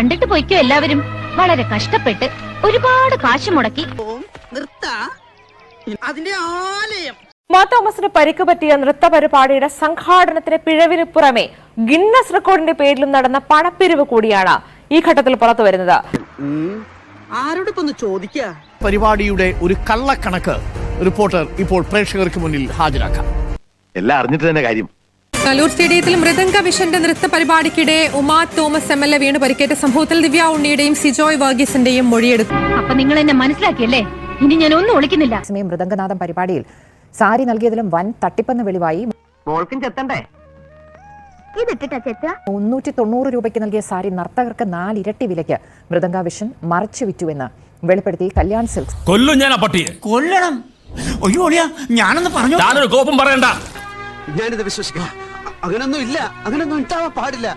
എന്നിട്ട് പോയിക്കോ എല്ലാവരും. വളരെ കഷ്ടപ്പെട്ട് ഒരുപാട് കാശ് മുടക്കി. അതിന്റെ ആലയം. മാ തോമസിന് പരിക്ക് പറ്റിയ നൃത്ത പരിപാടിയുടെ സംഘാടനത്തിന് പിഴവിന് പുറമെ ഗിന്നസ് റെക്കോർഡിന്റെ പേരിലും നടന്ന പണപ്പിരിവ് കൂടിയാണ് ഈ ഘട്ടത്തിൽ പുറത്തു വരുന്നത്. ചോദിക്ക? പരിപാടിയുടെ ഒരു കള്ളക്കണക്ക് റിപ്പോർട്ടർ ഇപ്പോൾ പ്രേക്ഷകർക്ക് മുന്നിൽ ഹാജരാക്കാം. എല്ലാം അറിഞ്ഞിട്ട് തന്നെ കാര്യം. കലൂർ സ്റ്റേഡിയത്തിൽ മൃദംഗ വിഷന്റെ നൃത്ത പരിപാടിക്കിടെ Uma Thomas M L A വീണ് പരിക്കേറ്റ സംഭവത്തിൽ ദിവ്യ ഉണ്ണിയുടെയും സിജോയ് വർഗീസിന്റെയും മൊഴിയെടുത്തു. അപ്പൊ നിങ്ങൾ എന്നെ മനസ്സിലാക്കിയല്ലേ? ഇനി ഞാൻ ഒന്നും ഒളിക്കുന്നില്ല. സമയം മൃദംഗനാഥം പരിപാടിയിൽ സാരി നൽകിയതിലും വൻ തട്ടിപ്പെന്ന് വെളിവായി. മുന്നൂറ്റി തൊണ്ണൂറ് രൂപയ്ക്ക് നൽകിയ സാരി നർത്തകർക്ക് നാലിരട്ടി വിലയ്ക്ക് മൃദംഗ വിഷൻ മറച്ചു വിറ്റുവെന്ന് വെളിപ്പെടുത്തി കല്യാൺ സിൽക്സ്. കൊല്ലും ഞാൻ ആ പട്ടിയെ. കൊല്ലണം. അയ്യോ അളിയാ ഞാനൊന്ന് പറഞ്ഞു? ഞാനൊരു കോപം പറയണ്ട. ഞാനിത് വിശ്വസിക്കാം. അങ്ങനൊന്നും ഇല്ല. അങ്ങനൊന്നും ഉണ്ടാവാൻ പാടില്ല.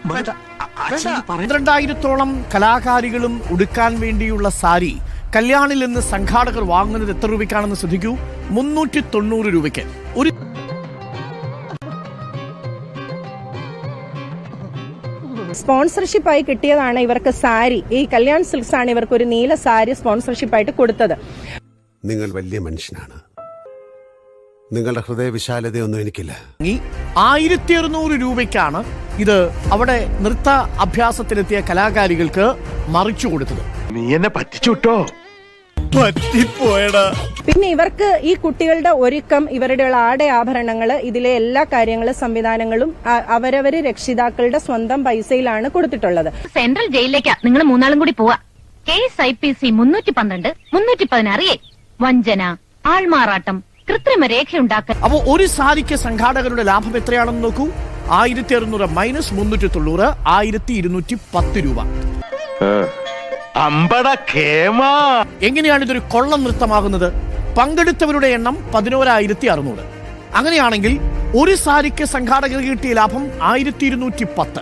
പന്ത്രണ്ടായിരത്തോളം കലാകാരികളും ഉടുക്കാൻ വേണ്ടിയുള്ള സാരി കല്യാണിൽ നിന്ന് സംഘാടകർ വാങ്ങുന്നത് എത്ര രൂപയ്ക്കാണെന്ന് ശ്രദ്ധിക്കൂ? മുന്നൂറ്റി തൊണ്ണൂറ് രൂപയ്ക്ക്. ഒരു സ്പോൺസർഷിപ്പായി കിട്ടിയതാണ് ഇവർക്ക് സാരി. ഈ കല്യാൺ സിൽക്സ് ആണ് ഇവർക്ക് ഒരു നീല സാരി സ്പോൺസർഷിപ്പായിട്ട് കൊടുത്തത്. നിങ്ങൾ വലിയ മനുഷ്യനാണ്. നിങ്ങളുടെ ഹൃദയവിശാലതയൊന്നും എനിക്കില്ല. ഈ ആയിരത്തി അറുന്നൂറ് രൂപയ്ക്കാണ് ഇത് അവിടെ നൃത്ത അഭ്യാസത്തിലെത്തിയ കലാകാരികൾക്ക് മറിച്ചു കൊടുത്തത്. നീ എന്നെ പറ്റിച്ചുട്ടോ പറ്റിപ്പോയടാ. പിന്നെ ഇവർക്ക് ഈ കുട്ടികളുടെ ഒരുക്കം ഇവരുടെ ആടെ ആഭരണങ്ങൾ ഇതിലെ എല്ലാ കാര്യങ്ങളും സംവിധാനങ്ങളും അവരവര് രക്ഷിതാക്കളുടെ സ്വന്തം പൈസയിലാണ് കൊടുത്തിട്ടുള്ളത്. സെൻട്രൽ ജയിലിലേക്ക് നിങ്ങൾ മൂന്നാളും കൂടി പോവാ. കേസ് ഐ പി സി മുന്നൂറ്റി പന്ത്രണ്ട് മുന്നൂറ്റി പതിനാറ് എ. വഞ്ചന ആൾമാറാട്ടം കൃത്രിമ രേഖയുണ്ടാക്കൽ അപ്പോ ഒരു സാരിക്ക് സംഘാടകരുടെ ലാഭം എത്രയാണെന്ന് നോക്കൂ? ആയിരത്തി അറുന്നൂറ് മൈനസ് മുന്നൂറ്റി തൊണ്ണൂറ് ആയിരത്തി ഇരുന്നൂറ്റി പത്ത് രൂപ അമ്പട കേമാ എങ്ങനെയാണ് ഇതൊരു കൊള്ളം നൃത്തമാകുന്നത്? പങ്കെടുത്തവരുടെ എണ്ണം പതിനോരായിരത്തി അറുന്നൂറ് അങ്ങനെയാണെങ്കിൽ ഒരു സാരിക്ക് സംഘാടകർ കിട്ടിയ ലാഭം ആയിരത്തി ഇരുന്നൂറ്റി പത്ത്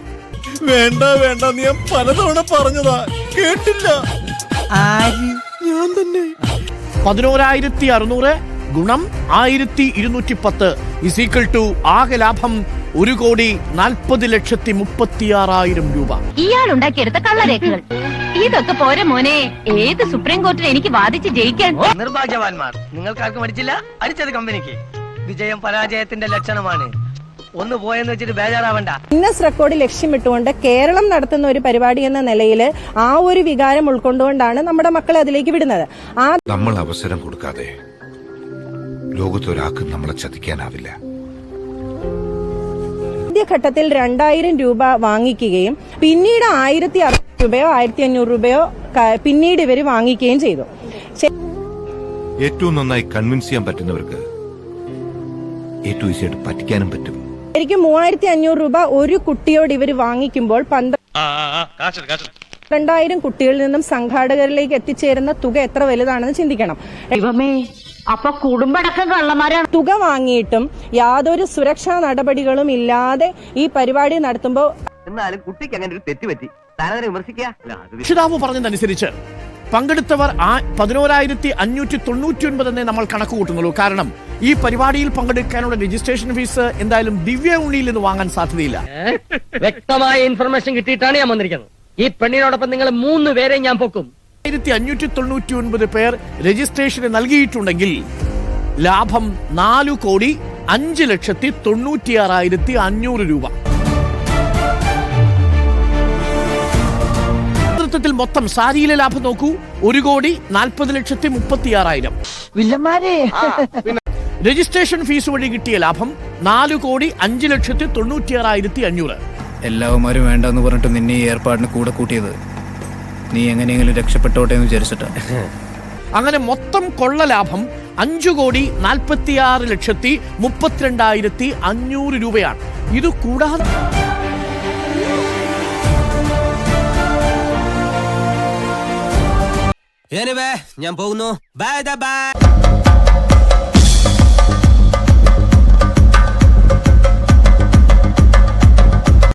വേണ്ട വേണ്ട നീ ഞാൻ പലതവണ പറഞ്ഞതാ. കേട്ടില്ല. ആര് ഞാൻ തന്നെ പതിനോരായിരത്തി അറുന്നൂറ് ഗുണം ആയിരത്തി ഇരുന്നൂറ്റി പത്ത്. ഇസീക്കൾ ടു ആകെ ലാഭം ഒരു കോടി നാൽപ്പത് ലക്ഷത്തി മുപ്പത്തിയാറായിരം രൂപ. ഇയാൾ ഉണ്ടാക്കിയെടുത്ത കള്ളരേഖകൾ. ഇതൊക്കെ പോരെ മോനെ. ഏത് സുപ്രീം കോർട്ടിൽ എനിക്ക് വാദിച്ച് ജയിക്കാൻ? നിർഭാഗ്യവാന്മാർ. നിങ്ങൾക്ക് ആർക്കും അടിച്ചില്ല? അടിച്ചത് കമ്പനിക്ക്. വിജയം പരാജയത്തിന്റെ ലക്ഷണമാണ്. ഒന്ന് പോയെന്ന് വെച്ചിട്ട് ബേജാറാവണ്ട. ഗിന്നസ് റെക്കോർഡ് ലക്ഷ്യമിട്ടുകൊണ്ട് കേരളം നടത്തുന്ന ഒരു പരിപാടി എന്ന നിലയിൽ ആ ഒരു വികാരം ഉൾക്കൊണ്ടുകൊണ്ടാണ് നമ്മുടെ മക്കളെ അതിലേക്ക് വിടുന്നത്. ആ നമ്മൾ അവസരം കൊടുക്കാതെ ലോകത്തൊരാൾക്കും നമ്മളെ ചതിക്കാനാവില്ല. ആദ്യഘട്ടത്തിൽ രണ്ടായിരം രൂപ വാങ്ങിക്കുകയും പിന്നീട് ആയിരത്തി അറുപത് രൂപയോ ആയിരത്തി അഞ്ഞൂറ് രൂപയോ പിന്നീട് ഇവർ വാങ്ങിക്കുകയും ചെയ്തു. ഏറ്റവും നന്നായി കൺവിൻസ് ചെയ്യാൻ പറ്റുന്നവർക്ക് ഏറ്റവും ഈസിയായിട്ട് പറ്റിക്കാനും പറ്റും. ശരിക്കും മൂവായിരത്തി അഞ്ഞൂറ് രൂപ ഒരു കുട്ടിയോട് ഇവർ വാങ്ങിക്കുമ്പോൾ പന്ത്രണ്ടായിരം കുട്ടികളിൽ നിന്നും സംഘാടകരിലേക്ക് എത്തിച്ചേരുന്ന തുക എത്ര വലുതാണെന്ന് ചിന്തിക്കണം. അപ്പൊ കുടുംബടക്കം കള്ളന്മാരാണ്. തുക വാങ്ങിയിട്ടും യാതൊരു സുരക്ഷാ നടപടികളും ഇല്ലാതെ ഈ പരിപാടി നടത്തുമ്പോൾ എന്നാലും കുട്ടിക്ക് അങ്ങനെ ഒരു തെറ്റ് പറ്റി താനതിനെ വിമർശിക്കുക? രക്ഷിതാവ് പറഞ്ഞതനുസരിച്ച് പങ്കെടുത്തവർ ആ പതിനോരായിരത്തി അഞ്ഞൂറ്റി തൊണ്ണൂറ്റി ഒൻപത് എന്നേ നമ്മൾ കണക്ക് കൂട്ടുന്നുള്ളൂ. കാരണം ഈ പരിപാടിയിൽ പങ്കെടുക്കാനുള്ള രജിസ്ട്രേഷൻ ഫീസ് എന്തായാലും ദിവ്യ ഉണ്ണിയിൽ നിന്ന് വാങ്ങാൻ സാധ്യതയില്ല. വ്യക്തമായ ഇൻഫർമേഷൻ കിട്ടിയിട്ടാണ് ഞാൻ വന്നിരിക്കുന്നത്. ഈ പെണ്ണിനോടൊപ്പം നിങ്ങൾ മൂന്ന് പേരെ ഞാൻ പൊക്കും. ആയിരത്തി അഞ്ഞൂറ്റി തൊണ്ണൂറ്റി ഒൻപത് പേർ രജിസ്ട്രേഷന് നൽകിയിട്ടുണ്ടെങ്കിൽ ലാഭം നാലു കോടി അഞ്ച് ലക്ഷത്തി തൊണ്ണൂറ്റിയാറായിരത്തി അഞ്ഞൂറ് രൂപ. നേതൃത്വത്തിൽ മൊത്തം സാരിയിലെ ലാഭം നോക്കൂ. ഒരു കോടി നാൽപ്പത് ലക്ഷത്തി മുപ്പത്തിയാറായിരം. രജിസ്ട്രേഷൻ ഫീസ് വഴി കിട്ടിയ ലാഭം നാലു കോടി അഞ്ച് ലക്ഷത്തി തൊണ്ണൂറ്റിയാറായിരത്തി അഞ്ഞൂറ്. എല്ലാവന്മാരും വേണ്ടെന്ന് പറഞ്ഞിട്ട് നിന്നെ ഈ ഏർപ്പാടിന് കൂടെ കൂട്ടിയത്. നീ എങ്ങനെയെങ്കിലും രക്ഷപ്പെട്ടോട്ടെ എന്ന് വിചാരിച്ചിട്ട്. അങ്ങനെ മൊത്തം കൊള്ള ലാഭം അഞ്ചു കോടി നാൽപ്പത്തിയാറ് ലക്ഷത്തി മുപ്പത്തിരണ്ടായിരത്തി അഞ്ഞൂറ് രൂപയാണ്. ഇത് കൂടാതെ ഞാൻ പോകുന്നു. Bye bye